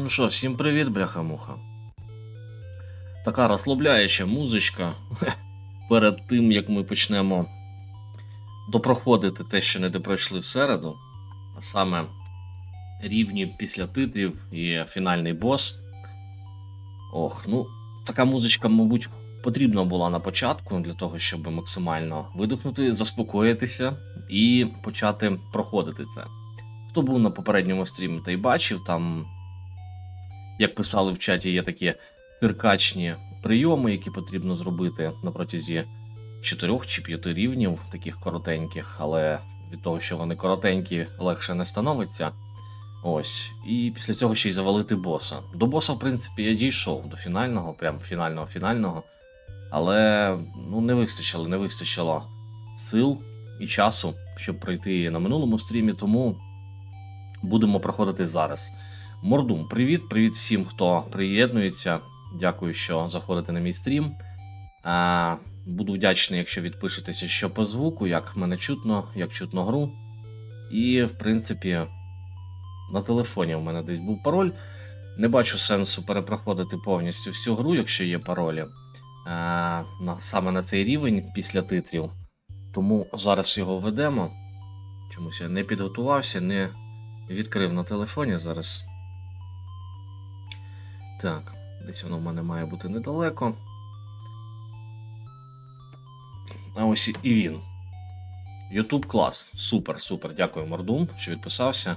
Ну що, всім привіт, бляха-муха. Така розслабляюча музичка перед тим, як ми почнемо допроходити те, що не допройшли в середу, а саме рівні після титрів і фінальний бос. Ох, ну, така музичка, мабуть, потрібна була на початку для того, щоб максимально видихнути, заспокоїтися і почати проходити це. Хто був на попередньому стрімі, той бачив, там як писали в чаті, є такі піркачні прийоми, які потрібно зробити на протязі 4 чи 5 рівнів, таких коротеньких, але від того, що вони коротенькі, легше не становиться. Ось. І після цього ще й завалити боса. До боса, в принципі, я дійшов до фінального, прям фінального фінального. Але ну, не вистачило, не вистачило сил і часу, щоб пройти на минулому стрімі, тому будемо проходити зараз. Мордум, привіт, привіт всім, хто приєднується. Дякую, що заходите на мій стрім. А, буду вдячний, якщо відпишетеся, що по звуку, як мене чутно, як чутно гру. І, в принципі, на телефоні в мене десь був пароль. Не бачу сенсу перепроходити повністю всю гру, якщо є паролі. А, саме на цей рівень після титрів. Тому зараз його введемо. Чомусь я не підготувався, не відкрив на телефоні зараз. Так, десь воно в мене має бути недалеко. А ось і він. YouTube клас. Супер, супер. Дякую, Мордум, що відписався.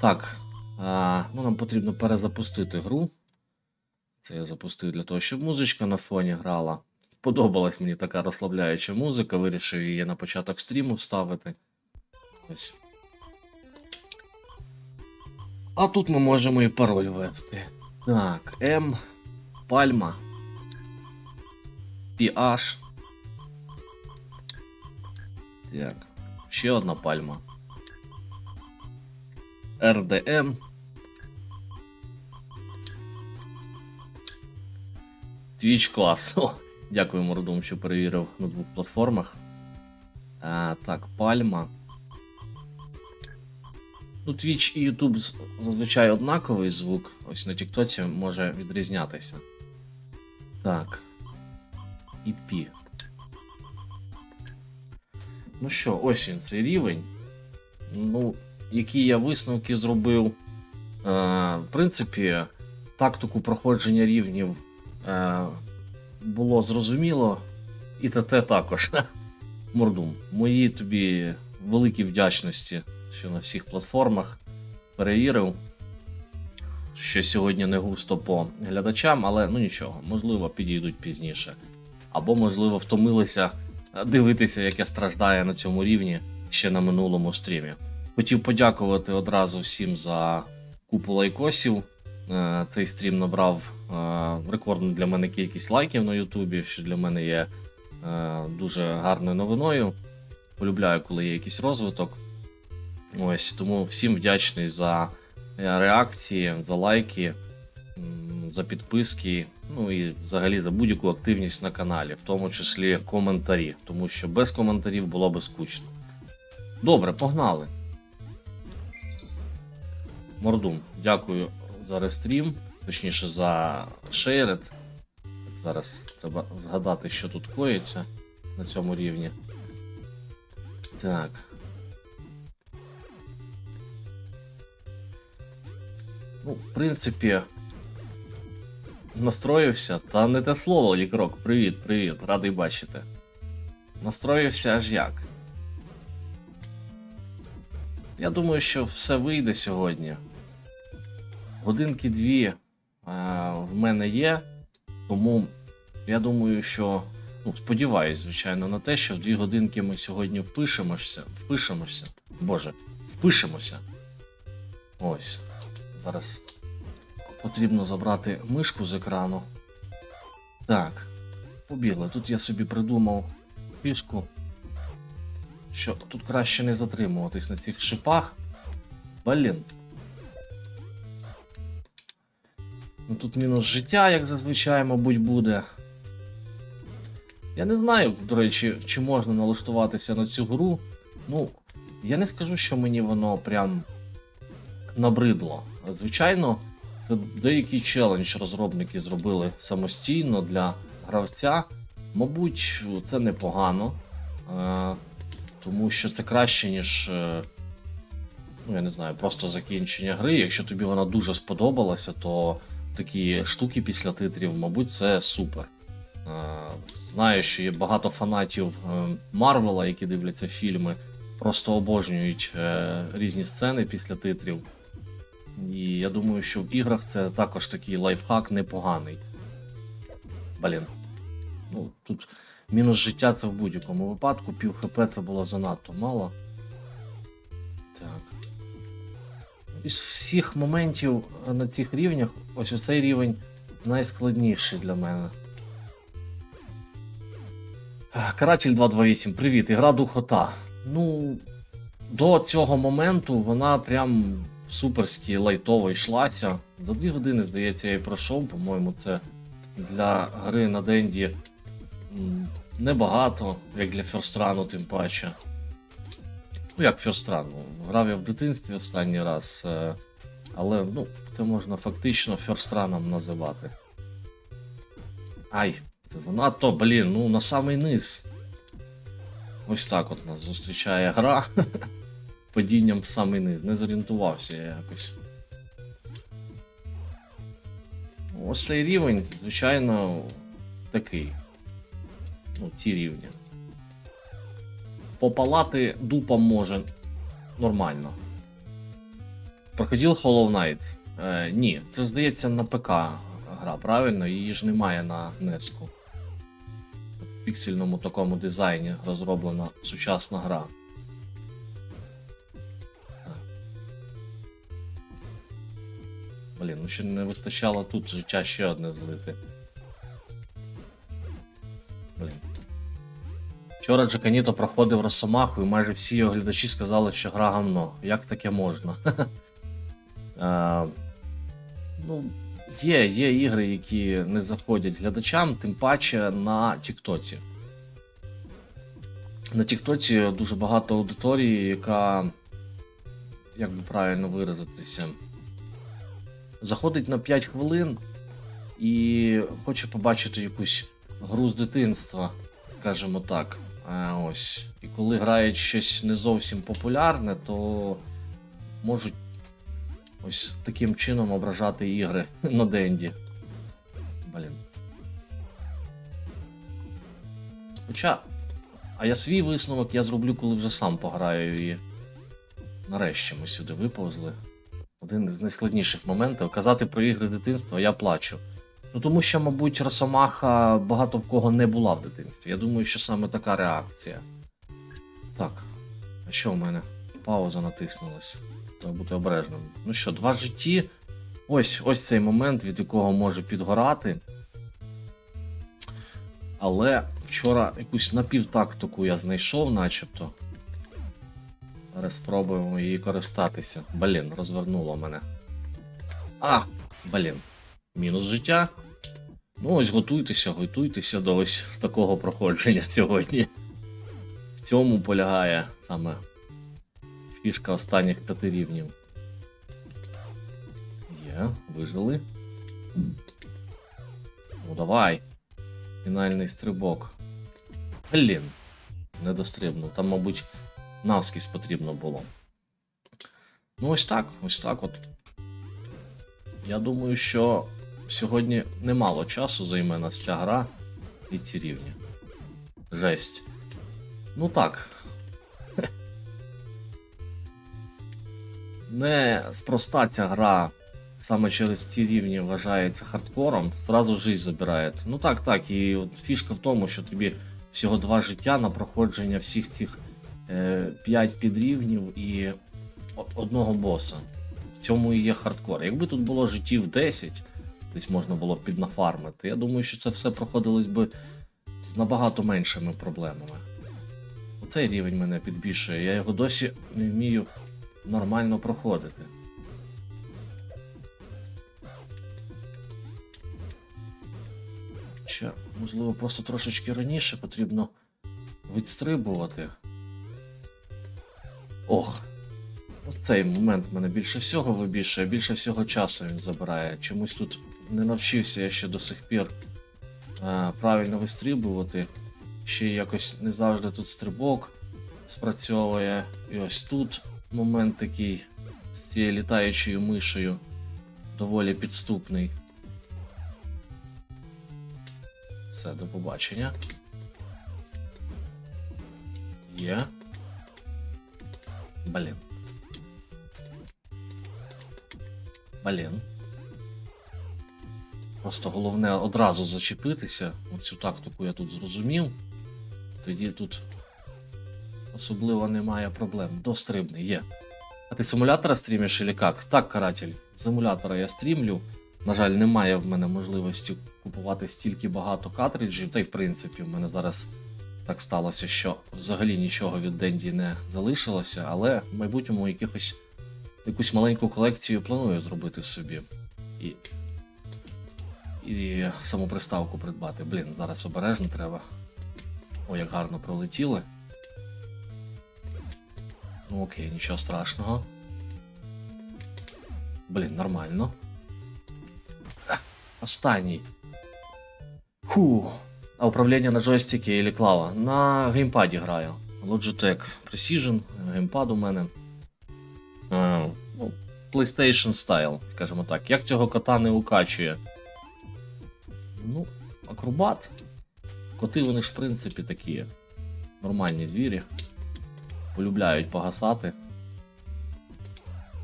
Так, а, ну нам потрібно перезапустити гру. Це я запустив для того, щоб музичка на фоні грала. Сподобалась мені така розслабляюча музика, вирішив її на початок стріму вставити. Ось. А тут ми можемо і пароль ввести. Так, М, Пальма, PH. Так, ще одна пальма. RDM. Twitch клас. О, дякую, Мордум, що перевірив на двох платформах. А, так, пальма. Ну, Twitch і YouTube зазвичай однаковий звук. Ось на TikTok може відрізнятися. Так. EP. Ну що, ось він цей рівень. Ну, які я висновки зробив. Е, в принципі, тактику проходження рівнів е, було зрозуміло. І ТТ також. Мордум, мої тобі великі вдячності, що на всіх платформах перевірив. Що сьогодні не густо по глядачам, але ну нічого, можливо, підійдуть пізніше. Або, можливо, втомилися дивитися, як я страждаю на цьому рівні ще на минулому стрімі. Хотів подякувати одразу всім за купу лайкосів. Е, Цей стрім набрав е, рекордну для мене кількість лайків на Ютубі, що для мене є е, дуже гарною новиною. Полюбляю, коли є якийсь розвиток. Ось тому всім вдячний за е, реакції, за лайки, за підписки, ну і взагалі за будь-яку активність на каналі, в тому числі коментарі, тому що без коментарів було би скучно. Добре, погнали. Мордум, дякую за рестрім, точніше за шейрет. Зараз треба згадати, що тут коїться на цьому рівні. Так. Ну, в принципі, настроївся, та не те слово, Лікрок. Привіт, привіт, радий бачити. Настроївся аж як. Я думаю, що все вийде сьогодні. Годинки дві е, в мене є, тому я думаю, що. Ну, сподіваюсь, звичайно, на те, що в дві годинки ми сьогодні впишемося. Впишемося. Боже, впишемося. Ось. Зараз потрібно забрати мишку з екрану. Так, побігли. Тут я собі придумав фішку, що тут краще не затримуватись на цих шипах. Блін. Ну тут мінус життя, як зазвичай, мабуть, буде. Я не знаю, до речі, чи можна налаштуватися на цю гру. Ну, я не скажу, що мені воно прям набридло. Звичайно, Це деякий челендж розробники зробили самостійно для гравця. Мабуть, це непогано, е, тому що це краще, ніж. е, Ну, я не знаю, просто закінчення гри. Якщо тобі вона дуже сподобалася, то такі штуки після титрів, мабуть, це супер. Е, Знаю, що є багато фанатів Марвела, які дивляться фільми, просто обожнюють різні сцени після титрів. І я думаю, що в іграх це також такий лайфхак непоганий. Блін. Ну, тут мінус життя це в будь-якому випадку, пів хп це було занадто мало. Так. Із всіх моментів на цих рівнях, ось цей рівень найскладніший для мене. Каратель 228, привіт, ігра духота. Ну, до цього моменту вона прям суперськи лайтово йшлася. За дві години, здається, я і пройшов. По-моєму, це для гри на Денді небагато, як для ферстрану, тим паче. Ну, як ферстран. ну, Грав я в дитинстві останній раз, е, але ну, це можна фактично ферстраном називати. Ай, це занадто, блін, ну на самий низ. Ось так от нас зустрічає гра. Падінням в самий низ. Не зорієнтувався я якось. Ось цей рівень, звичайно, такий. Ну, ці рівні. Попалати дупом може нормально. Проходив Hollow Knight? Е, ні, це здається на ПК гра, правильно? Її ж немає на NES. В піксельному такому дизайні розроблена сучасна гра. Блін, ну ще не вистачало тут життя ще одне злити. Блін. Вчора Джаканіто проходив Росомаху, і майже всі його глядачі сказали, що гра гамно. Як таке можна? Ну, є, є ігри, які не заходять глядачам, тим паче на Тіктоці. На Тіктоці дуже багато аудиторії, яка, як би правильно виразитися, заходить на 5 хвилин і хоче побачити якусь гру з дитинства, скажімо так. Е, Ось. І коли грають щось не зовсім популярне, то можуть ось таким чином ображати ігри на Денді. Блін. Хоча, а я свій висновок я зроблю, коли вже сам пограю і. Нарешті ми сюди виповзли. Один з найскладніших моментів казати про ігри дитинства я плачу. Ну тому що, мабуть, Росомаха багато в кого не була в дитинстві. Я думаю, що саме така реакція. Так, а що в мене? Пауза натиснулася. Треба бути обережним. Ну що, два житті. Ось ось цей момент, від якого може підгорати. Але вчора якусь напівтактику я знайшов, начебто. Зараз спробуємо її користатися. Блін, розвернуло мене. А, блін. Мінус життя. Ну, ось готуйтеся, готуйтеся до ось такого проходження сьогодні. В цьому полягає саме фішка останніх п'яти рівнів. Є, вижили. Ну давай. Фінальний стрибок. Блін. Не дострибнув. Там, мабуть, навскіз потрібно було. Ну, ось так, ось так от. Я думаю, що сьогодні немало часу займе нас ця гра і ці рівні. Жесть. Ну так. Не спроста ця гра саме через ці рівні вважається хардкором, зразу жизнь забирає. Ну так, так, і от фішка в тому, що тобі всього два життя на проходження всіх цих 5 підрівнів і одного боса. В цьому і є хардкор. Якби тут було життів 10, десь можна було б піднафармити, я думаю, що це все проходилось би з набагато меншими проблемами. Оцей рівень мене підбільшує, я його досі не вмію нормально проходити. Чи, можливо, просто трошечки раніше потрібно відстрибувати. Ох. Цей момент мене більше всього вибішує, більше всього часу він забирає. Чомусь тут не навчився я ще до сих пір е, правильно вистрибувати. Ще якось не завжди тут стрибок спрацьовує. І ось тут момент такий з цією літаючою мишею доволі підступний. Все, до побачення. Є. Блін. Блін. Просто головне одразу зачепитися. Оцю тактику я тут зрозумів. Тоді тут особливо немає проблем. Дострибний є. А ти симулятора стрімиш или як? Так, каратель. З Емулятора я стрімлю. На жаль, немає в мене можливості купувати стільки багато картриджів, та й в принципі в мене зараз так сталося, що взагалі нічого від Денді не залишилося, але в майбутньому якихось якусь маленьку колекцію планую зробити собі. І, і саму приставку придбати. Блін, зараз обережно треба. О, як гарно пролетіли. Ну окей, нічого страшного. Блін, нормально. Останній. Фу. Управління на джойстикі или клава? На геймпаді граю. Logitech Precision, геймпад у мене. Ну, PlayStation Style, скажімо так. Як цього кота не укачує? Ну, акробат. Коти вони ж в принципі такі нормальні звірі. Полюбляють погасати.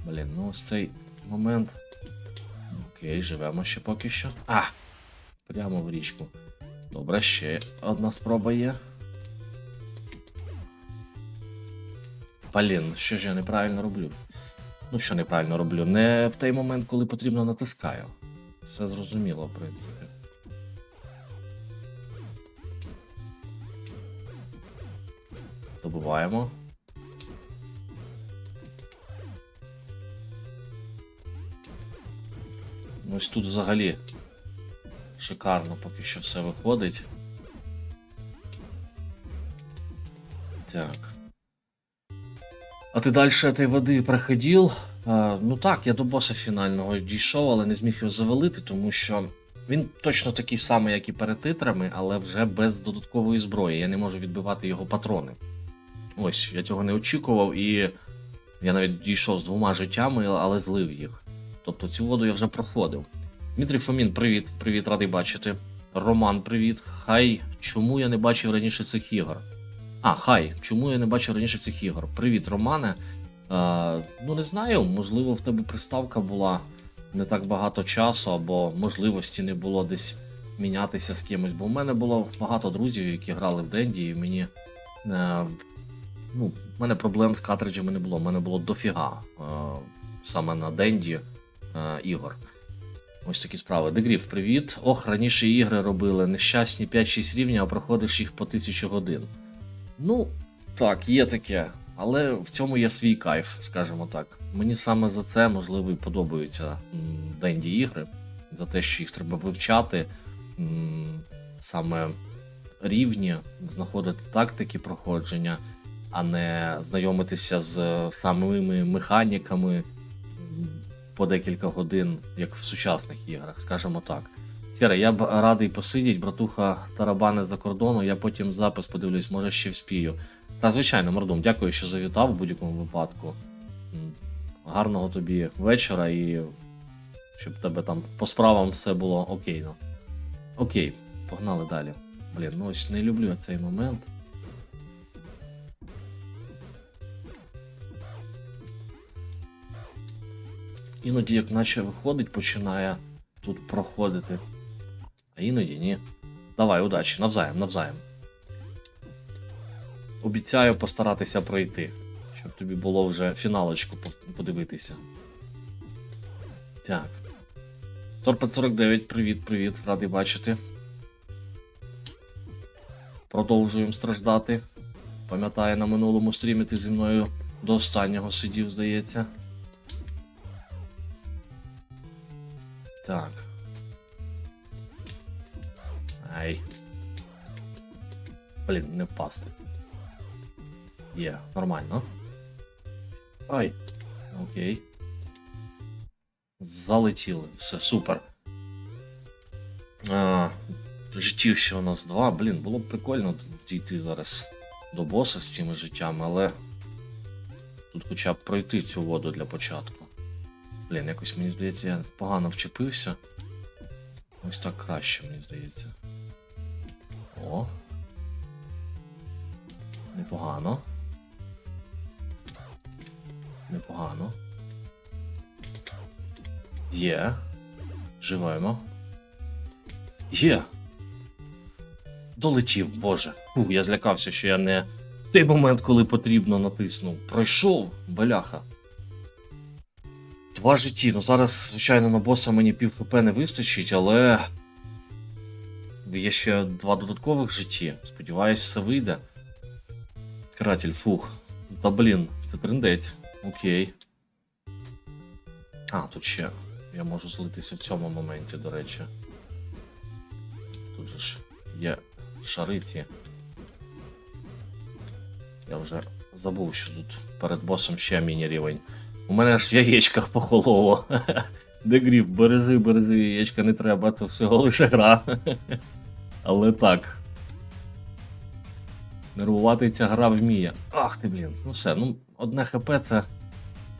Блін, ну ось цей момент. Окей, живемо ще поки що. А! Прямо в річку. Добре, ще одна спроба є. Блін, що ж я неправильно роблю? Ну, що неправильно роблю? Не в той момент, коли потрібно натискаю. Все зрозуміло, в принципі. Добуваємо. Ну, Ось тут взагалі шикарно поки що все виходить. Так. А ти далі цієї води проходив? А, ну так, я до боса фінального дійшов, але не зміг його завалити, тому що він точно такий самий, як і перед титрами, але вже без додаткової зброї. Я не можу відбивати його патрони. Ось, я цього не очікував, і я навіть дійшов з двома життями, але злив їх. Тобто цю воду я вже проходив. Дмитрій Фомін, привіт, привіт, радий бачити. Роман, привіт. Хай, чому я не бачив раніше цих ігор? А, хай, чому я не бачив раніше цих ігор? Привіт, Романе. Е, ну, не знаю, можливо, в тебе приставка була не так багато часу, або можливості не було десь мінятися з кимось. Бо в мене було багато друзів, які грали в Денді, і мені. Е, ну, в мене проблем з картриджами не було. У мене було дофіга е, саме на Денді е, ігор. Ось такі справи. Дегріф, привіт. Ох, раніше ігри робили нещасні 5-6 рівня, а проходиш їх по 1000 годин. Ну, так, є таке. Але в цьому є свій кайф, скажімо так. Мені саме за це, можливо, і подобаються Денді ігри, за те, що їх треба вивчати, саме рівні, знаходити тактики проходження, а не знайомитися з самими механіками по декілька годин, як в сучасних іграх, скажімо так. Сіра, я б радий посидіть, братуха тарабани за кордону, я потім запис подивлюсь, може ще вспію. Та, звичайно, Мордом, дякую, що завітав в будь-якому випадку. Гарного тобі вечора і щоб тебе там по справам все було окейно. Окей, погнали далі. Блін, ну ось не люблю я цей момент. Іноді, як наче виходить, починає тут проходити. А іноді ні. Давай, удачі, навзаєм, навзаєм. Обіцяю постаратися пройти, щоб тобі було вже фіналочку подивитися. Так. Торпед 49, привіт, привіт, радий бачити. Продовжуємо страждати. Пам'ятаю, на минулому стрімі ти зі мною до останнього сидів, здається. Так. Ай. Блін, не впасти. Є, нормально. Ай. Окей. Залетіли. Все, супер. А, життів ще у нас два. Блін, було б прикольно дійти зараз до боса з цими життями, але тут хоча б пройти цю воду для початку. Блін, якось мені здається, я погано вчепився. Ось так краще, мені здається. О. Непогано. Непогано. Є. Живемо. Є. Долетів, боже. Фу, я злякався, що я не в той момент, коли потрібно, натиснув. Пройшов, баляха. Два житті. Ну зараз, звичайно, на боса мені пів хп не вистачить, але. Є ще два додаткових житті. Сподіваюсь, все вийде. Каратель, фух. Та блін, це трендець. Окей. А, тут ще. Я можу злитися в цьому моменті, до речі. Тут же ж є шариці. Я вже забув, що тут перед босом ще міні-рівень. У мене ж в яєчках похололо. Де гріб, бережи, бережи, яєчка не треба, це всього лише гра. Але так. Нервувати ця гра вміє. Ах ти, блін. Ну все, ну одне хп це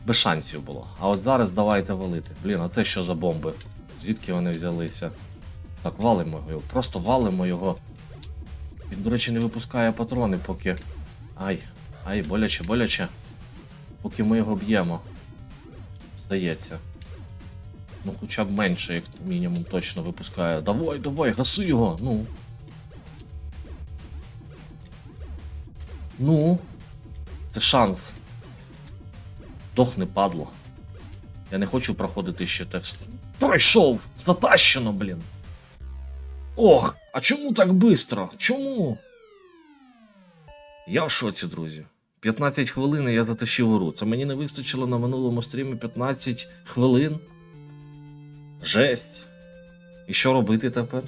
без шансів було. А от зараз давайте валити. Блін, а це що за бомби? Звідки вони взялися? Так, валимо його. Просто валимо його. Він, до речі, не випускає патрони, поки. Ай, ай, боляче, боляче. Поки ми його б'ємо. Здається. Ну, хоча б менше, як мінімум, точно випускає. Давай, давай, гаси його. Ну. Ну. Це шанс. Дохне, падло. Я не хочу проходити ще те все. Пройшов! Затащено, блін. Ох, а чому так бистро? Чому? Я в шоці, друзі. 15 хвилин і я затащив гру. Це мені не вистачило на минулому стрімі 15 хвилин. Жесть. І що робити тепер?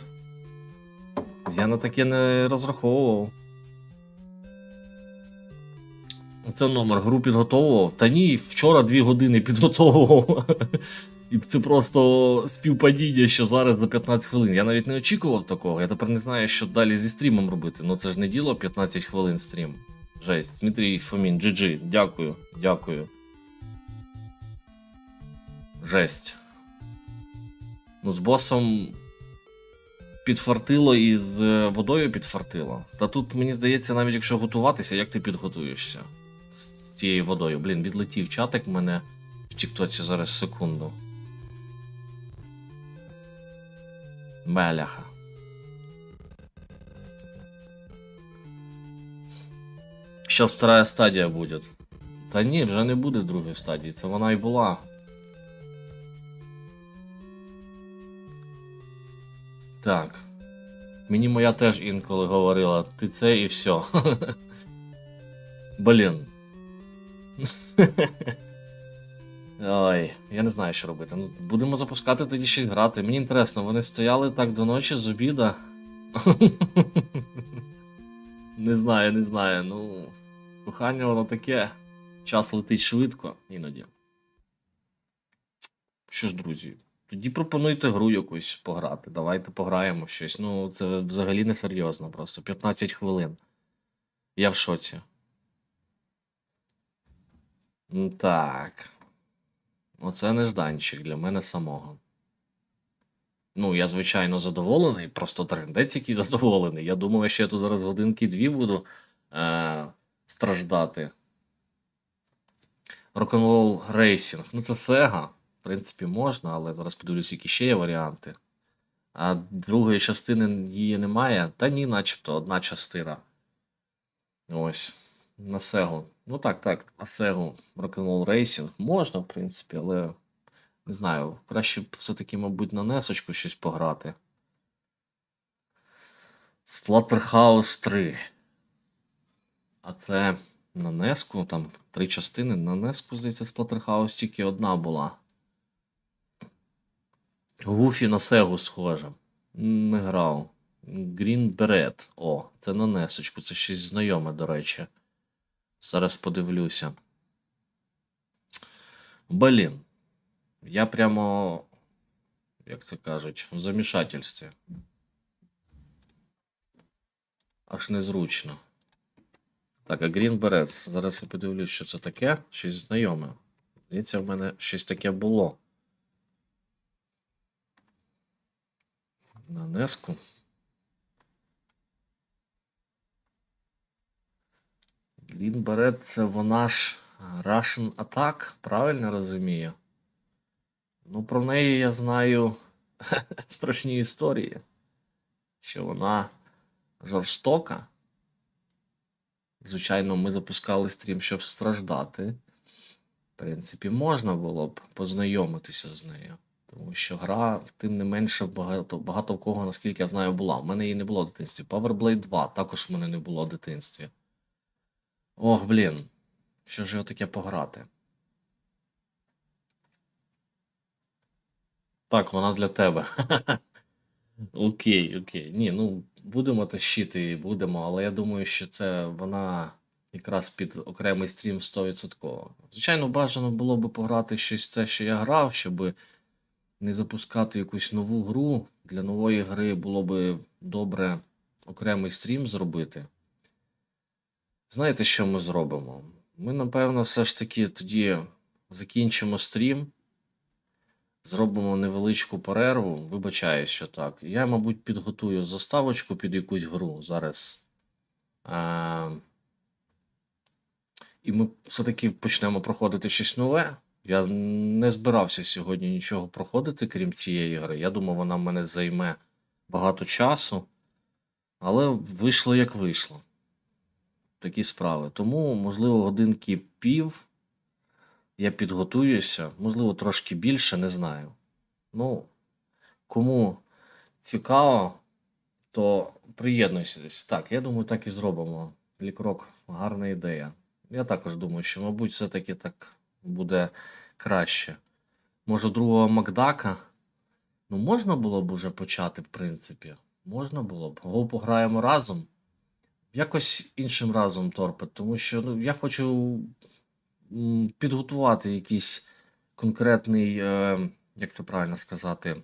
Я на таке не розраховував. Це номер гру підготовував. Та ні, вчора 2 години підготовував. І це просто співпадіння, що зараз за 15 хвилин. Я навіть не очікував такого. Я тепер не знаю, що далі зі стрімом робити. Ну це ж не діло 15 хвилин стрім. Жесть. Дмитрій Фомін, GG. Дякую, дякую. Жесть. Ну, з босом підфартило і з е, водою підфартило. Та тут, мені здається, навіть якщо готуватися, як ти підготуєшся з цією водою. Блін, відлетів чатик мене в Тіктоці зараз секунду. Меляха. Сейчас вторая стадія буде. Та ні, вже не буде другої стадії, це вона і була. Так. Мені моя теж інколи говорила, ти це і все. Блін. Ой, я не знаю, що робити. Ну, будемо запускати тоді щось грати. Мені інтересно, вони стояли так до ночі з обіда. не знаю, не знаю. Ну, кохання воно таке. Час летить швидко іноді. Що ж, друзі, тоді пропонуйте гру якусь пограти. Давайте пограємо щось. Ну, це взагалі не серйозно, просто 15 хвилин. Я в шоці. Так. Оце нежданчик для мене самого. Ну, я, звичайно, задоволений, просто трендець, який задоволений. Я думав, що я тут зараз годинки-дві буду е- страждати. Rock'n'Roll Racing. Ну, це Sega. В принципі, можна, але зараз подивлюсь, які ще є варіанти. А другої частини її немає. Та ні, начебто одна частина. Ось. На Сегу. Ну так, так, на Сегу Rock'n'Roll Racing. Можна, в принципі, але не знаю. Краще все-таки, мабуть, на Несочку щось пограти. Splatterhouse 3. А це на Неску, там три частини. На Неску, здається, Splatterhouse тільки одна була. Гуфі на Сегу схоже. Не грав. Green Beret. О, це на Несочку. Це щось знайоме, до речі. Зараз подивлюся. Блін. Я прямо, як це кажуть, в замішательстві. Аж незручно. Так, а Green Berets. Зараз я подивлюсь, що це таке. Щось знайоме. Здається, в мене щось таке було. На Неску. Green Beret це вона ж Russian Attack, правильно розумію? Ну, про неї я знаю страшні історії. Що вона жорстока. Звичайно, ми запускали стрім, щоб страждати. В принципі, можна було б познайомитися з нею. Тому що гра, тим не менше, багато, багато в кого, наскільки я знаю, була. У мене її не було в дитинстві. Power Blade 2 також в мене не було в дитинстві. Ох, блін. Що ж його таке пограти? Так, вона для тебе. Окей, окей. Ні, ну будемо тащити будемо, але я думаю, що це вона якраз під окремий стрім 100%. Звичайно, бажано було би пограти щось те, що я грав, щоб не запускати якусь нову гру. Для нової гри було би добре окремий стрім зробити. Знаєте, що ми зробимо? Ми, напевно, все ж таки тоді закінчимо стрім. Зробимо невеличку перерву. Вибачаю, що так. Я, мабуть, підготую заставочку під якусь гру зараз. А... І ми все-таки почнемо проходити щось нове. Я не збирався сьогодні нічого проходити, крім цієї гри. Я думав, вона в мене займе багато часу. Але вийшло як вийшло. Такі справи. Тому, можливо, годинки пів. Я підготуюся, можливо, трошки більше, не знаю. Ну, кому цікаво, то приєднуйтесь. Так, я думаю, так і зробимо. Лікрок, гарна ідея. Я також думаю, що, мабуть, все-таки так буде краще. Може, другого Макдака? Ну, можна було б уже почати, в принципі. Можна було б. Го пограємо разом. Якось іншим разом торпет, тому що ну, я хочу підготувати якийсь конкретний, е, як це правильно сказати,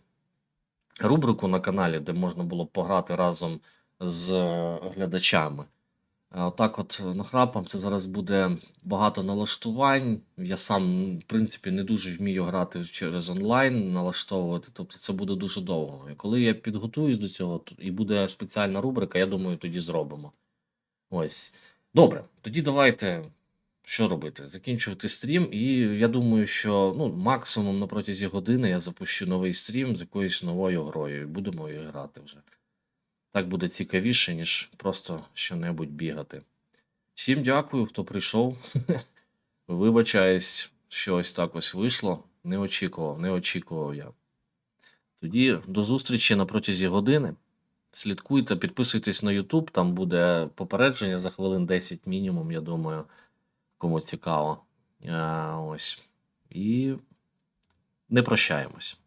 рубрику на каналі, де можна було б пограти разом з е, глядачами. Отак, от нахрапом, це зараз буде багато налаштувань. Я сам, в принципі, не дуже вмію грати через онлайн, налаштовувати. Тобто це буде дуже довго. І коли я підготуюсь до цього, і буде спеціальна рубрика, я думаю, тоді зробимо. Ось. Добре, тоді давайте. Що робити? Закінчувати стрім, і я думаю, що ну, максимум на протязі години я запущу новий стрім з якоюсь новою грою, і будемо її грати вже. Так буде цікавіше, ніж просто що-небудь бігати. Всім дякую, хто прийшов. Вибачаюсь, що ось так ось вийшло. Не очікував, не очікував я. Тоді до зустрічі на протязі години. Слідкуйте, підписуйтесь на YouTube, там буде попередження за хвилин 10 мінімум, я думаю, кому цікаво. Ось. І не прощаємось.